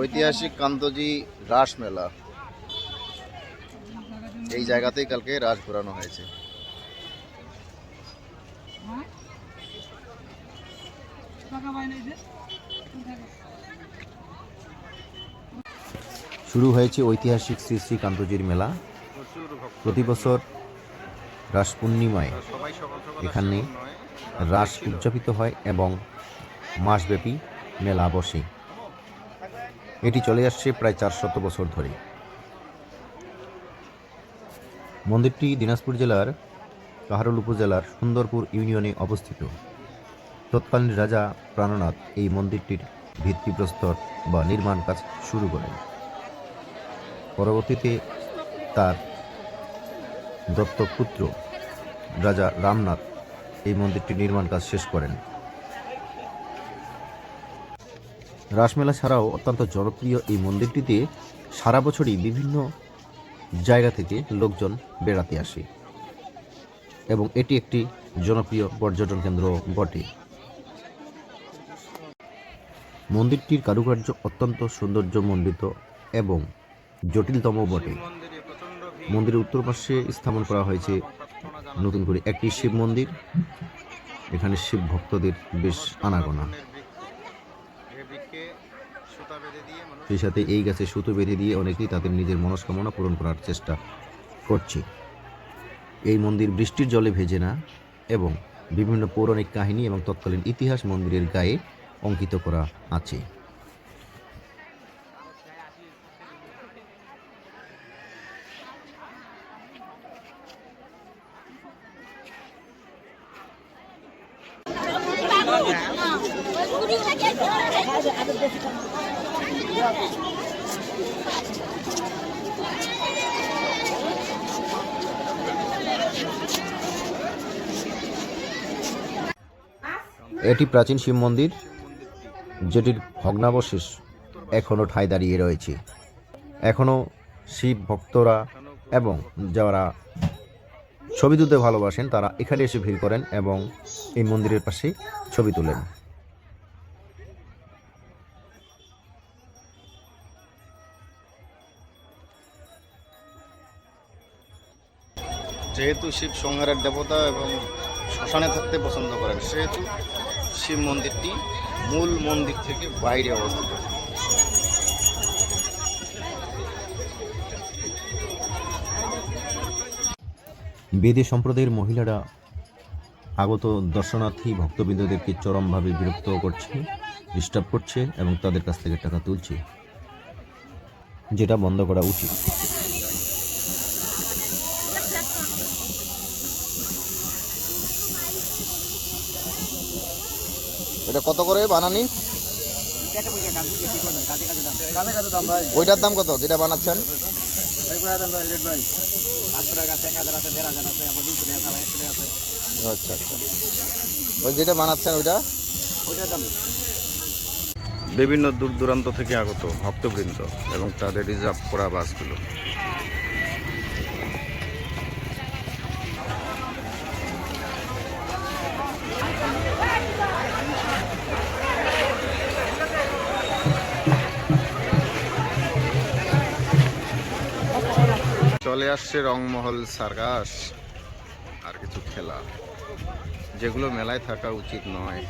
ঐতিহাসিক কান্তজি রাস মেলা। এই জায়গাতেই কালকে রাস ঘোরানো হয়েছে। শুরু হয়েছে ঐতিহাসিক শ্রী শ্রী কান্তজির মেলা। প্রতি বছর রাস পূর্ণিমায় এখানে রাস উদযাপিত হয় এবং মাসব্যাপী মেলা বসে। এটি চলে আসছে প্রায় চার চারশত বছর ধরে। মন্দিরটি দিনাজপুর জেলার কাহারোল উপজেলার সুন্দরপুর ইউনিয়নে অবস্থিত। তৎকালীন রাজা প্রাণনাথ এই মন্দিরটির ভিত্তিপ্রস্তর বা নির্মাণ কাজ শুরু করেন। পরবর্তীতে তার দত্তক পুত্র রাজা রামনাথ এই মন্দিরটির নির্মাণ কাজ শেষ করেন। রাসমেলা ছাড়াও অত্যন্ত জনপ্রিয় এই মন্দিরটিতে সারা বছরই বিভিন্ন জায়গা থেকে লোকজন বেড়াতে আসে এবং এটি একটি জনপ্রিয় পর্যটন কেন্দ্র বটে। মন্দিরটির কারুকার্য অত্যন্ত সৌন্দর্যমণ্ডিত এবং জটিলতম বটে। মন্দিরের উত্তর পাশে স্থাপন করা হয়েছে নতুন করে একটি শিব মন্দির। এখানে শিব ভক্তদের বেশ আনাগোনা। সেই সাথে এই গাছে সুতো বেঁধে দিয়ে অনেকেই তাদের নিজের মনস্কামনা পূরণ করার চেষ্টা করছে। এই মন্দির বৃষ্টির জলে ভেজে না এবং বিভিন্ন পৌরাণিক কাহিনী এবং তৎকালীন ইতিহাস মন্দিরের গায়ে অঙ্কিত করা আছে। এটি প্রাচীন শিব মন্দির, যেটির ভগ্নাবশেষ এখনও ঠাঁই দাঁড়িয়ে রয়েছে। এখনও শিব ভক্তরা এবং যারা ছবি তুলতে ভালোবাসেন, তারা এখানে এসে ভিড় করেন এবং এই মন্দিরের পাশে ছবি তোলেন। যেহেতু শিব সংহারের দেবতা এবং শ্মশানে থাকতে পছন্দ করেন সেহেতু শিব মন্দিরটি মূল মন্দির থেকে বাইরে অবস্থিত। বেদে সম্প্রদায়ের মহিলারা আগত দর্শনার্থী ভক্তবৃন্দদেরকে চরমভাবে বিরক্ত করছে ডিস্টার্ব করছে এবং তাদের কাছ থেকে টাকা তুলছে, যেটা বন্ধ করা উচিত। এটা কত করে বানানি? ওইটার দাম কত, যেটা বানাচ্ছেন? আচ্ছা আচ্ছা। ওই যেটা বানাচ্ছেন ওইটা? বিভিন্ন দূর দূরান্ত থেকে আগত ভক্তবৃন্দ এবং তাদের রিজার্ভ করা বাসগুলো। চলে আসছে রংমহল সার্কাস। আর কিছু খেলা। যেগুলো মেলায় থাকা উচিত নয়।